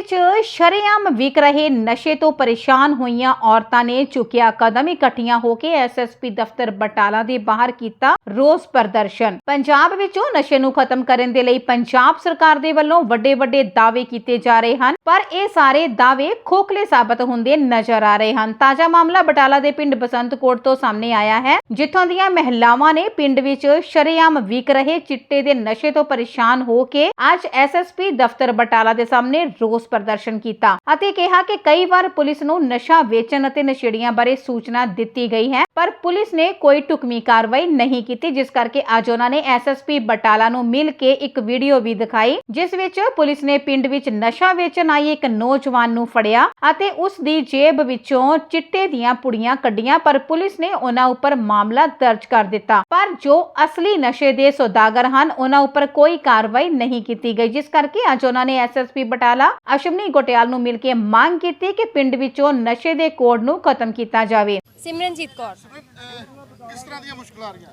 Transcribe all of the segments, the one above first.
ਵਿੱਚ ਸ਼ਰੇਆਮ ਵਿਕ ਰਹੇ ਨਸ਼ੇ ਤੋਂ ਪਰੇਸ਼ਾਨ ਹੋਈਆਂ ਔਰਤਾਂ ਨੇ ਚੁੱਕਿਆ ਕਦਮ ਇਕੱਠੀਆਂ ਹੋ ਕੇ ਐਸਐਸਪੀ ਦਫ਼ਤਰ ਬਟਾਲਾ ਦੇ ਬਾਹਰ ਕੀਤਾ ਰੋਸ ਪ੍ਰਦਰਸ਼ਨ। ਪੰਜਾਬ ਵਿੱਚੋਂ ਨਸ਼ੇ ਨੂੰ ਖਤਮ ਕਰਨ ਦੇ ਲਈ ਪੰਜਾਬ ਸਰਕਾਰ ਦੇ ਵੱਲੋਂ ਵੱਡੇ ਵੱਡੇ ਦਾਅਵੇ ਕੀਤੇ ਜਾ ਰਹੇ ਹਨ, ਪਰ ਇਹ ਸਾਰੇ ਦਾਅਵੇ ਖੋਖਲੇ ਸਾਬਤ ਹੁੰਦੇ ਨਜ਼ਰ ਆ ਰਹੇ ਹਨ। ਤਾਜ਼ਾ ਮਾਮਲਾ ਬਟਾਲਾ ਦੇ ਪਿੰਡ ਬਸੰਤਕੋਟ ਤੋਂ ਸਾਹਮਣੇ ਆਇਆ ਹੈ, ਜਿੱਥੋਂ ਦੀਆਂ ਮਹਿਲਾਵਾਂ ਨੇ ਪਿੰਡ ਵਿੱਚ ਸ਼ਰੇਆਮ ਵਿਕ ਰਹੇ ਚਿੱਟੇ ਦੇ ਨਸ਼ੇ ਤੋਂ ਪਰੇਸ਼ਾਨ ਹੋ ਕੇ ਅੱਜ ਐਸਐਸਪੀ ਦਫ਼ਤਰ ਬਟਾਲਾ ਦੇ ਸਾਹਮਣੇ ਰੋਸ ਪ੍ਰਦਰਸ਼ਨ ਕੀਤਾ ਅਤੇ ਕਿਹਾ ਕਿ ਕਈ ਵਾਰ ਪੁਲਿਸ ਨੂੰ ਨਸ਼ਾ ਵੇਚਣ ਅਤੇ ਨਸ਼ੇੜੀਆਂ ਬਾਰੇ ਸੂਚਨਾ ਦਿੱਤੀ ਗਈ ਹੈ। ਪਰ ਪੁਲਿਸ ਨੇ ਕੋਈ ਟੁਕਮੀ ਕਾਰਵਾਈ ਨਹੀਂ ਕੀਤੀ, ਜਿਸ ਕਰਕੇ ਅੱਜ ਉਹਨਾਂ ਨੇ ਐਸਐਸਪੀ ਬਟਾਲਾ ਨੂੰ ਮਿਲ ਕੇ ਇੱਕ ਵੀਡੀਓ ਵੀ ਦਿਖਾਈ, ਜਿਸ ਵਿੱਚ ਪੁਲਿਸ ਨੇ ਪਿੰਡ ਵਿੱਚ ਨਸ਼ਾ ਵੇਚਣ ਆਈ ਇੱਕ ਨੌਜਵਾਨ ਨੂੰ ਫੜਿਆ ਅਤੇ ਉਸ ਦੀ ਜੇਬ ਵਿੱਚੋਂ ਚਿੱਟੇ ਦੀਆਂ ਪੁੜੀਆਂ ਕੱਢੀਆਂ, ਪਰ ਪੁਲਿਸ ਨੇ ਉਹਨਾਂ ਉੱਪਰ ਮਾਮਲਾ ਦਰਜ ਕਰ ਦਿੱਤਾ। ਪਰ ਜੋ ਅਸਲੀ ਨਸ਼ੇ ਦੇ ਸੌਦਾਗਰ ਹਨ, ਉਹਨਾਂ ਉੱਪਰ ਕੋਈ ਕਾਰਵਾਈ ਨਹੀਂ ਕੀਤੀ ਗਈ, ਜਿਸ ਕਰਕੇ ਅੱਜ ਉਹਨਾਂ ਨੇ ਐਸਐਸਪੀ ਬਟਾਲਾ ਅਸ਼ਮਨੀ ਗੋਟਿਆਲ ਨੂੰ ਮਿਲ ਕੇ ਮੰਗ ਕੀਤੀ ਕਿ ਪਿੰਡ ਵਿੱਚੋਂ ਨਸ਼ੇ ਦੇ ਕੋਡ ਨੂੰ ਖਤਮ ਕੀਤਾ ਜਾਵੇ। ਸਿਮਰਨਜੀਤ ਕੌਰ। ਕਿਸ ਤਰ੍ਹਾਂ ਦੀਆਂ ਮੁਸ਼ਕਲਾਂ ਆ ਰਹੀਆਂ?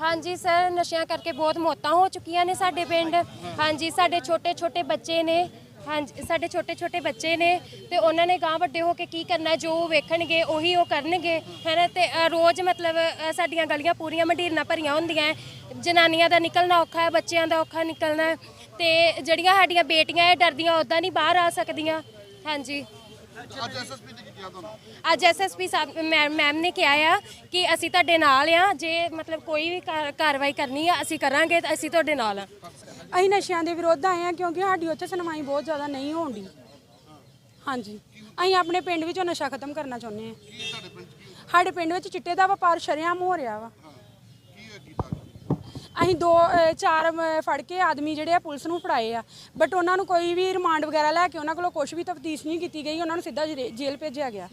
ਹਾਂਜੀ ਸਰ ਨਸ਼ਿਆਂ ਕਰਕੇ ਬਹੁਤ ਮੌਤਾਂ ਹੋ ਚੁੱਕੀਆਂ ਨੇ ਸਾਡੇ ਪਿੰਡ। ਹਾਂਜੀ ਸਾਡੇ ਛੋਟੇ ਛੋਟੇ ਬੱਚੇ ਨੇ। ਹਾਂਜੀ ਸਾਡੇ ਛੋਟੇ ਛੋਟੇ ਬੱਚੇ ਨੇ ਤੇ ਉਹਨਾਂ ਨੇ ਗਾਂ ਵੱਡੇ ਹੋ ਕੇ ਕੀ ਕਰਨਾ ਜੋ ਉਹ ਵੇਖਣਗੇ ਉਹੀ ਉਹ ਕਰਨਗੇ ਹੈ ਤੇ ਅ, ਰੋਜ਼ ਮਤਲਬ ਅ, ਸਾਡੀਆਂ ਗਲੀਆਂ ਪੂਰੀਆਂ ਮੰਡੀਰਾਂ ਭਰੀਆਂ ਹੁੰਦੀਆਂ ਹੈ। ਜਨਾਨੀਆਂ ਦਾ ਨਿਕਲਣਾ ਔਖਾ ਹੈ ਬੱਚਿਆਂ ਦਾ ਔਖਾ ਨਿਕਲਣਾ ਹੈ। ਤੇ ਜਿਹੜੀਆਂ ਸਾਡੀਆਂ ਬੇਟੀਆਂ ਇਹ ਡਰਦੀਆਂ ਉਦਾਂ ਨਹੀਂ ਬਾਹਰ ਆ ਸਕਦੀਆਂ। ਹਾਂਜੀ। ਅੱਜ ਐਸਐਸਪੀ ਨੇ ਕੀ ਕਿਹਾ ਤੁਹਾਨੂੰ? ਅੱਜ ਐਸਐਸਪੀ ਸਾਹਿਬ ਮੈਮ ਨੇ ਕਿਹਾ ਆ ਕਿ ਅਸੀਂ ਤੁਹਾਡੇ ਨਾਲ ਆ ਜੇ ਮਤਲਬ ਕੋਈ ਵੀ ਕਾਰ- ਕਾਰਵਾਈ ਕਰਨੀ ਆ ਅਸੀਂ ਕਰਾਂਗੇ ਤਾਂ ਅਸੀਂ ਤੁਹਾਡੇ ਨਾਲ ਆ। ਅਸੀਂ ਨਸ਼ਿਆਂ ਦੇ ਵਿਰੋਧ ਆਏ ਆ ਕਿਉਂਕਿ ਸਾਡੀ ਉੱਥੇ ਸੁਣਵਾਈ ਬਹੁਤ ਜ਼ਿਆਦਾ ਨਹੀਂ ਹੋਣਦੀ ਹਾਂਜੀ। ਅਸੀਂ ਆਪਣੇ ਪਿੰਡ ਵਿੱਚੋਂ ਨਸ਼ਾ ਖਤਮ ਕਰਨਾ ਚਾਹੁੰਦੇ ਆ। ਕੀ ਤੁਹਾਡੇ ਪਿੰਡ 'ਚ ਕੀ ਸਾਡੇ ਪਿੰਡ ਵਿੱਚ ਚਿੱਟੇ ਦਾ ਵਪਾਰ ਸ਼ਰੇਆਮ ਹੋ ਰਿਹਾ ਵਾ। ਅਸੀਂ ਦੋ ਚਾਰ ਫੜ ਕੇ ਆਦਮੀ ਜਿਹੜੇ ਆ ਪੁਲਿਸ ਨੂੰ ਫੜਾਏ ਆ। ਬਟ ਉਹਨਾਂ ਨੂੰ ਕੋਈ ਵੀ ਰਿਮਾਂਡ ਵਗੈਰਾ ਲੈ ਕੇ ਉਹਨਾਂ ਕੋਲੋਂ ਕੁਝ ਵੀ ਤਫਤੀਸ਼ ਨਹੀਂ ਕੀਤੀ ਗਈ। ਉਹਨਾਂ ਨੂੰ ਸਿੱਧਾ ਜਰੇ- ਜੇਲ੍ਹ ਭੇਜਿਆ ਗਿਆ।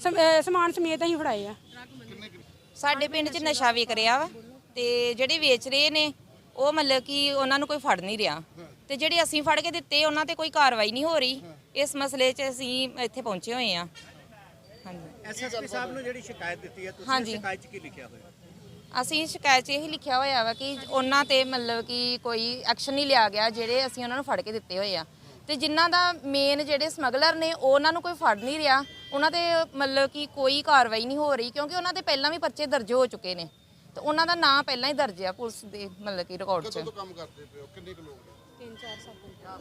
ਸਮ- ਸਮਾਨ ਸਮੇਤ ਅਸੀਂ ਫੜਾਏ ਆ। ਸਾਡੇ ਪਿੰਡ 'ਚ ਨਸ਼ਾ ਵਿਕ ਰਿਹਾ ਵਾ ਤੇ ਜਿਹੜੇ ਵੇਚ ਰਹੇ ਨੇ ਉਹ ਮਤਲਬ ਕਿ ਉਹਨਾਂ ਨੂੰ ਕੋਈ ਫੜ ਨਹੀਂ ਰਿਹਾ। ਤੇ ਜਿਹੜੇ ਅਸੀਂ ਫੜ ਕੇ ਦਿੱਤੇ ਉਹਨਾਂ ਤੇ ਕੋਈ ਕਾਰਵਾਈ ਨਹੀਂ ਹੋ ਰਹੀ। ਇਸ ਮਸਲੇ 'ਚ ਅਸੀਂ ਇੱਥੇ ਪਹੁੰਚੇ ਹੋਏ ਆ। ਹਾਂਜੀ। ਐਸਐਸਪੀ ਸਾਹਿਬ ਨੂੰ ਜਿਹੜੀ ਸ਼ਿਕਾਇਤ ਦਿੱਤੀ ਹੈ ਤੁਸੀਂ ਹਾਂਜੀ। ਸ਼ਿਕਾਇਤ 'ਚ ਕੀ ਲਿਖਿਆ ਹੋਇਆ? ਅਸੀਂ ਸ਼ਿਕਾਇਤ 'ਚ ਇਹੀ ਲਿਖਿਆ ਹੋਇਆ ਵਾ ਕਿ ਉਹਨਾਂ ਤੇ ਮਤਲਬ ਕਿ ਕੋਈ ਐਕਸ਼ਨ ਨਹੀਂ ਲਿਆ ਗਿਆ ਜਿਹੜੇ ਅਸੀਂ ਉਹਨਾਂ ਨੂੰ ਫੜ ਕੇ ਦਿੱਤੇ ਹੋਏ ਆ। ਤੇ ਜਿਨ੍ਹਾਂ ਦਾ ਮੇਨ ਜਿਹੜੇ ਸਮਗਲਰ ਨੇ ਉਹ ਉਹਨਾਂ ਨੂੰ ਕੋਈ ਫੜ ਨਹੀਂ ਰਿਹਾ। ਉਹਨਾਂ ਤੇ ਮਤਲਬ ਕਿ ਕੋਈ ਕਾਰਵਾਈ ਨਹੀਂ ਹੋ ਰਹੀ ਕਿਉਂਕਿ ਉਹਨਾਂ ਤੇ ਪਹਿਲਾਂ ਵੀ ਪਰਚੇ ਦਰਜ ਹੋ ਚੁੱਕੇ ਨੇ। ਤੇ ਉਹਨਾਂ ਦਾ ਨਾਂ ਪਹਿਲਾਂ ਹੀ ਦਰਜ ਆ ਪੁਲਿਸ ਦੇ ਮਤਲਬ ਕਿ ਰਿਕਾਰਡ 'ਚ। ਕੰਮ ਕਰਦੇ ਪਏ ਹੋ? ਕਿੰਨੇ ਕੁ ਲੋਕ ਨੇ?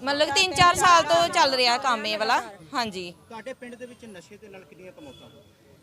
ਮਤਲਬ ਕਿ 3-4 ਸਾਲ ਤੋਂ ਚੱਲ ਰਿਹਾ ਕੰਮ ਇਹ ਵਾਲਾ। ਹਾਂਜੀ। ਤੁਹਾਡੇ ਪਿੰਡ ਦੇ ਵਿੱਚ ਨਸ਼ੇ ਦੇ ਨਾਲ ਕਿੰਨੀਆਂ ਕਮੌਤਾਂ ਹੋਈਆਂ?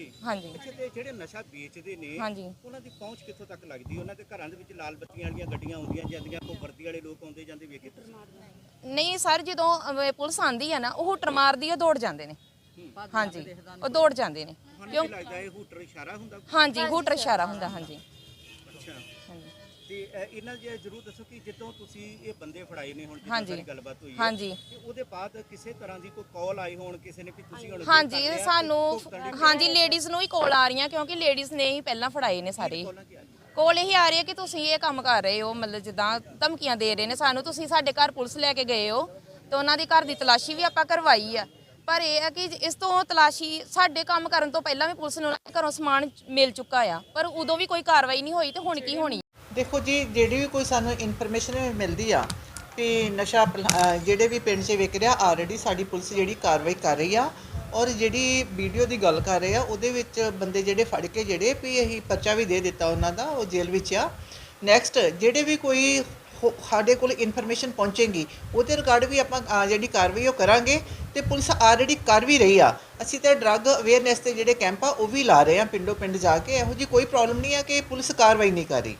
ਜੀ। ਹਾਂਜੀ। ਅੱਛਾ ਤੇ ਜਿਹੜੇ ਨਸ਼ਾ ਵੇਚਦੇ ਨੇ ਹਾਂਜੀ। ਉਹਨਾਂ ਦੀ ਪਹੁੰਚ ਕਿੱਥੋਂ ਤੱਕ ਲੱਗਦੀ? ਉਹਨਾਂ ਦੇ ਘਰਾਂ ਦੇ ਵਿੱਚ ਲਾਲ ਬੱਤੀਆਂ ਵਾਲੀਆਂ ਗੱਡੀਆਂ ਆਉਂਦੀਆਂ ਜਾਂਦੀਆਂ ਕੋਈ ਵਰਦੀ ਵਾਲੇ ਲੋਕ ਆਉਂਦੇ ਜਾਂਦੇ ਵੇਖੇ ਤੁਸੀਂ? ਨਹੀਂ ਸਰ ਜਦੋਂ ਅਹ, ਪੁਲਿਸ ਆਂਦੀ ਆ ਨਾ ਉਹ ਹੁਟਰ ਮਾਰਦੀ ਆ ਦੌੜ ਜਾਂਦੇ ਨੇ। ਹਾਂਜੀ। ਉਹ ਦੌੜ ਜਾਂਦੇ ਨੇ। ਤੁਹਾਨੂੰ ਕਿਉਂ? ਕੀ ਲੱਗਦਾ ਇਹ ਹੂਟਰ ਇਸ਼ਾਰਾ ਹੁੰਦਾ? ਹਾਂਜੀ ਹੁਟਰ ਇਸ਼ਾਰਾ ਹੁੰਦਾ ਹਾਂਜੀ। ਅੱਛਾ। ਹਾਂਜੀ। ਤੇ ਇਹਨਾਂ ਜੇ ਜਰੂਰ ਦੱਸੋ ਕਿ ਜਦੋਂ ਤੁਸੀਂ ਇਹ ਬੰਦੇ ਫੜਾਏ ਨੇ ਹੁਣ ਜਿੱਦਾਂ। ਸਾਰੀ ਗੱਲਬਾਤ ਹੋਈ ਹੈ ਹਾਂਜੀ। ਤੇ ਉਹਦੇ ਬਾਅਦ ਕਿਸੇ ਤਰ੍ਹਾਂ ਦੀ ਕੋਈ ਕਾਲ ਆਈ ਹੋਣ ਕਿਸੇ ਨੇ ਵੀ ਤੁਸੀਂ ਹੁਣ ਹਾਂਜੀ ਸਾਨੂੰ ਹਾਂਜੀ ਲੇਡੀਜ਼ ਨੂੰ ਹੀ ਕੋਲ ਆ ਰਹੀਆਂ ਕਿਉਂਕਿ ਲੇਡੀਜ਼ ਨੇ ਹੀ ਪਹਿਲਾਂ ਫੜਾਏ ਨੇ ਸਾਰੇ। ਕਾਲਾਂ ਇਹੀ ਆ ਰਹੀ ਹੈ ਕਿ ਤੁਸੀਂ ਇਹ ਕੰਮ ਕਰ ਰਹੇ ਹੋ ਮਤਲਬ ਜਿੱਦਾਂ ਧਮਕੀਆਂ ਦੇ ਰਹੇ ਨੇ ਸਾਨੂੰ ਤੁਸੀਂ ਸਾਡੇ ਘਰ ਪੁਲਿਸ ਲੈ ਕੇ ਗਏ ਹੋ ਤੇ ਉਹਨਾਂ ਦੀ ਘਰ ਦੀ ਤਲਾਸ਼ੀ ਵੀ ਆਪਾਂ ਕਰਵਾਈ ਆ। ਪਰ ਇਹ ਹੈ ਕਿ ਇਸ ਤੋਂ ਤਲਾਸ਼ੀ ਸਾਡੇ ਕੰਮ ਕਰਨ ਤੋਂ ਪਹਿਲਾਂ ਵੀ ਪੁਲਿਸ ਨੂੰ ਘਰੋਂ ਸਮਾਨ ਮਿਲ ਚੁੱਕਾ ਆ ਪਰ ਉਦੋਂ ਵੀ ਕੋਈ ਕਾਰਵਾਈ ਨਹੀਂ ਹੋਈ ਤੇ ਹੁਣ ਕੀ ਹੋਣੀ ਦੇਖੋ ਜੀ, ਜਿਹੜੀ ਵੀ ਕੋਈ ਸਾਨੂੰ ਇਨਫੋਰਮੇਸ਼ਨ ਮਿਲਦੀ ਆ ਕਿ ਨਸ਼ਾ ਜਿਹੜੇ ਵੀ ਪਿੰਡ 'ਚ ਵਿਕ ਰਿਹਾ ਆਲਰੇਡੀ ਸਾਡੀ ਪੁਲਿਸ ਜਿਹੜੀ ਕਾਰਵਾਈ ਕਰ ਰਹੀ ਆ ਔਰ ਜਿਹੜੀ ਵੀਡੀਓ ਦੀ ਗੱਲ ਕਰ ਰਹੇ ਆ, ਉਹਦੇ ਵਿੱਚ ਬੰਦੇ ਜਿਹੜੇ ਫੜ ਕੇ ਜਿਹੜੇ ਵੀ ਅਸੀਂ ਪਰਚਾ ਵੀ ਦੇ ਦਿੱਤਾ ਉਹਨਾਂ ਦਾ, ਉਹ ਜੇਲ੍ਹ ਵਿੱਚ ਆ। ਨੈਕਸਟ ਜਿਹੜੇ ਵੀ ਕੋਈ ਹੋ- ਸਾਡੇ ਕੋਲ ਇਨਫੋਰਮੇਸ਼ਨ ਪਹੁੰਚੇਗੀ, ਉਹਦੇ ਰਿਗਾਰਡ ਵੀ ਆਪਾਂ ਜਿਹੜੀ ਕਾਰਵਾਈ ਉਹ ਕਰਾਂਗੇ ਤੇ ਪੁਲਿਸ ਆਲਰੇਡੀ ਕਰ ਵੀ ਰਹੀ ਆ। ਅਸੀਂ ਤਾਂ ਡਰੱਗ ਅਵੇਅਰਨੈਸ ਤੇ ਜਿਹੜੇ ਕੈਂਪ ਆ, ਉਹ ਵੀ ਲਾ ਰਹੇ ਆ ਪਿੰਡੋ ਪਿੰਡ ਜਾ ਕੇ। ਇਹੋ ਜੀ ਕੋਈ ਪ੍ਰੋਬਲਮ ਨਹੀਂ ਆ ਕਿ ਪੁਲਿਸ ਕਾਰਵਾਈ ਨਹੀਂ ਕਰ ਰਹੀ।